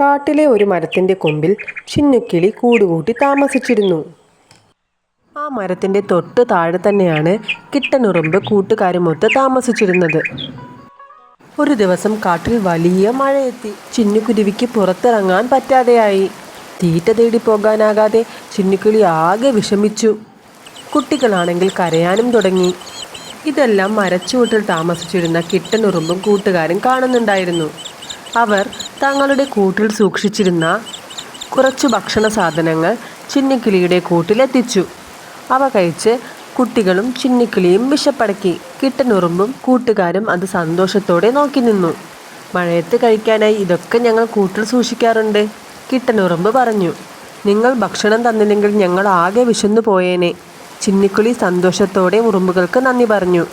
കാട്ടിലെ ഒരു മരത്തിന്റെ കൊമ്പിൽ ചിന്നുക്കിളി കൂടുകൂട്ടി താമസിച്ചിരുന്നു. ആ മരത്തിന്റെ തൊട്ട് താഴെ തന്നെയാണ് കിട്ടനുറുമ്പ് കൂട്ടുകാരുമൊത്ത് താമസിച്ചിരുന്നത്. ഒരു ദിവസം കാട്ടിൽ വലിയ മഴയെത്തി. ചിന്നുക്കുരുവിക്ക് പുറത്തിറങ്ങാൻ പറ്റാതെയായി. തീറ്റ തേടി പോകാനാകാതെ ചിന്നുക്കിളി ആകെ വിഷമിച്ചു. കുട്ടികളാണെങ്കിൽ കരയാനും തുടങ്ങി. ഇതെല്ലാം മരച്ചുവട്ടിൽ താമസിച്ചിരുന്ന കിട്ടനുറുമ്പും കൂട്ടുകാരും കാണുന്നുണ്ടായിരുന്നു. അവർ തങ്ങളുടെ കൂട്ടിൽ സൂക്ഷിച്ചിരുന്ന കുറച്ച് ഭക്ഷണ സാധനങ്ങൾ ചിന്നിക്കിളിയുടെ കൂട്ടിലെത്തിച്ചു അവ കഴിച്ച് കുട്ടികളും ചിന്നിക്കിളിയും വിശപ്പടക്കി. കിട്ടനുറുമ്പും കൂട്ടുകാരും അത് സന്തോഷത്തോടെ നോക്കി നിന്നു. മഴയത്ത് കഴിക്കാനായി ഇതൊക്കെ ഞങ്ങൾ കൂട്ടിൽ സൂക്ഷിക്കാറുണ്ട് കിട്ടനുറുമ്പ് പറഞ്ഞു. നിങ്ങൾ ഭക്ഷണം തന്നില്ലെങ്കിൽ ഞങ്ങൾ ആകെ വിശന്നു പോയേനെ ചിന്നിക്കിളി സന്തോഷത്തോടെ ഉറുമ്പുകൾക്ക് നന്ദി പറഞ്ഞു.